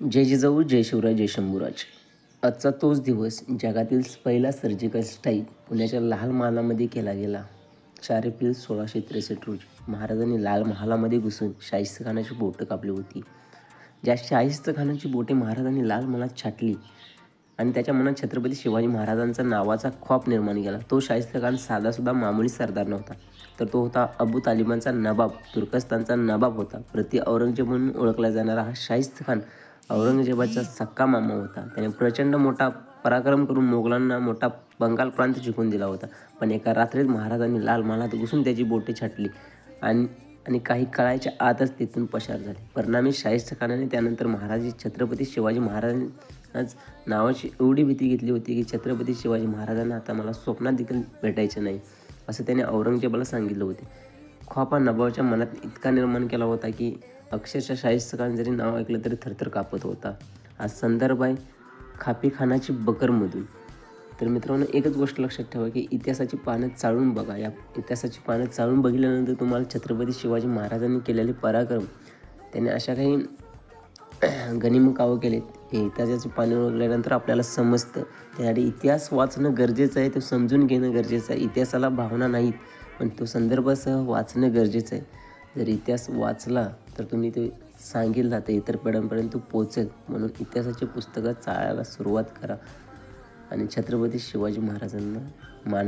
जय जिजाऊ जय शिवराय जय शंभूराज. आजचा तोच दिवस जगातील पहिला सर्जिकल स्ट्राईक पुण्याच्या लाल महालामध्ये केला गेला. चार एप्रिल सोळाशे त्रेसष्ट रोजी महाराजांनी लाल महालामध्ये घुसून शाहिस्त खानाची बोटं कापली होती. ज्या शाहिस्त खानाची बोटे महाराजांनी लाल मनात छाटली आणि त्याच्या मनात छत्रपती शिवाजी महाराजांचा नावाचा खॉप निर्माण केला तो शाहिस्त खान साधासुद्धा मामुली सरदार नव्हता. तर तो होता अबू तालिबानचा नबाब तुर्कस्तानचा नबाब होता. प्रति औरंगजेब म्हणून ओळखला जाणारा हा शाहिस्त खान औरंगजेबाचा सक्का मामा होता. त्याने प्रचंड मोठा पराक्रम करून मोगलांना मोठा बंगाल प्रांत जिंकून दिला होता. पण एका रात्रीत महाराजांनी लाल महालात घुसून त्याची बोटे छाटली आणि आणि काही काळाच्या आतच तिथून पसार झाले. परिणामी शाहिस्त खानाने त्यानंतर महाराजी छत्रपती शिवाजी महाराजांनाच नावाची एवढी भीती घेतली होती की छत्रपती शिवाजी महाराजांना आता मला स्वप्नात देखील भेटायचं नाही असं त्याने औरंगजेबाला सांगितलं होते. ख्वापा नवाबाच्या मनात इतका निर्माण केला होता की अक्षरशः शाहिस्तकान जरी नाव ऐकलं तरी थरथर कापत होता. आज संदर्भ आहे खापीखानाची बकरमधून. तर मित्रांनो एकच गोष्ट लक्षात ठेवा की इतिहासाची पानं चाळून बघा. या इतिहासाची पानं चाळून बघितल्यानंतर तुम्हाला छत्रपती शिवाजी महाराजांनी केलेले पराक्रम त्याने अशा काही गनिम कावं केलेत. हे इतिहासाची पाने ओळखल्यानंतर आपल्याला समजतं. त्यासाठी इतिहास वाचणं गरजेचं आहे तो समजून घेणं गरजेचं आहे. इतिहासाला भावना नाहीत पण तो संदर्भासह वाचणं गरजेचं आहे. जर इतिहास वाचला तर तुम्ही ते सांगेल ना तर इतर पिढ्यांपर्यंत पोचेल म्हणून इतिहासाची पुस्तकं चाळायला सुरुवात करा. आणि छत्रपती शिवाजी महाराजांना मान